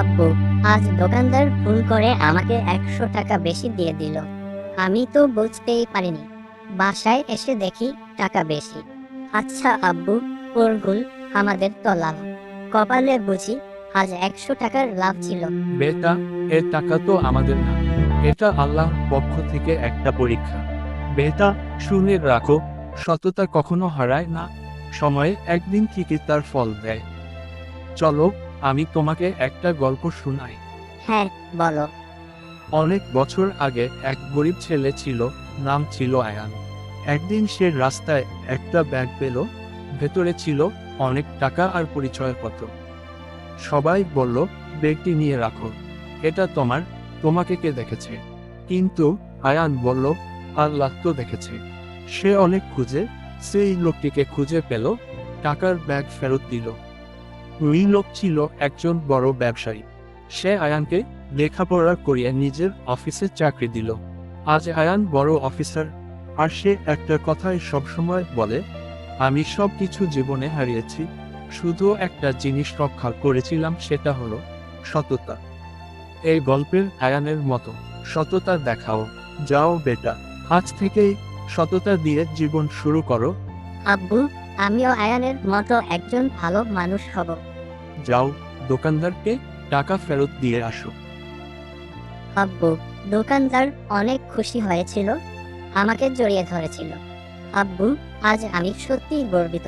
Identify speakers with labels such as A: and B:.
A: আব্বু আজ দোকানদার ভুল করে আমাকে একশো টাকা বেশি দিয়ে দিল। আমি তো বুঝতেই পারিনি। বাসায় এসে দেখি টাকা বেশি। আচ্ছা আব্বু, ওর ভুল আমাদের তো লাভ কপালে বুঝি আজ একশো টাকার লাভ ছিল।
B: বেটা এর টাকা তো আমাদের না। এটা আল্লাহর পক্ষ থেকে একটা পরীক্ষা। বেটা, শুনে রাখো, সততা কখনো হারায় না। সময়ে একদিন ঠিকই তার ফল দেয়। চলো আমি তোমাকে একটা গল্প শোনাই।
A: হ্যাঁ বলো।
B: অনেক বছর আগে এক গরিব ছেলে ছিল নাম ছিল আয়ান। একদিন সে রাস্তায় একটা ব্যাগ পেল ভেতরে ছিল অনেক টাকা আর পরিচয়পত্র। সবাই বলল ব্যাগটি নিয়ে রাখো। এটা তোমার তোমাকে কে দেখেছে? কিন্তু আয়ান বলল আল্লাহ তো দেখেছে। সে অনেক খুঁজে সেই লোকটিকে খুঁজে পেল টাকার ব্যাগ ফেরত দিল। ওই ছিল একজন বড় ব্যবসায়ী। সে আয়ানকে লেখাপড়া করিয়ে নিজের অফিসে চাকরি দিল। আজ আয়ান বড় অফিসার। আর সে একটা কথাই সবসময় বলে, আমি সব কিছু জীবনে হারিয়েছি। শুধু একটা জিনিস রক্ষা করেছিলাম সেটা হলো সততা। এই গল্পের আয়ানের মতো, সততা দেখাও, যাও বেটা, আজ থেকেই সততা দিয়ে জীবন শুরু করো।
A: আব্বু আমিও আয়ানের মতো একজন ভালো মানুষ হব।
B: যাও দোকানদারকে টাকা ফেরত দিয়ে আসো।
A: আব্বু দোকানদার অনেক খুশি হয়েছিল আমাকে জড়িয়ে ধরেছিল। আব্বু আজ আমি সত্যিই গর্বিত।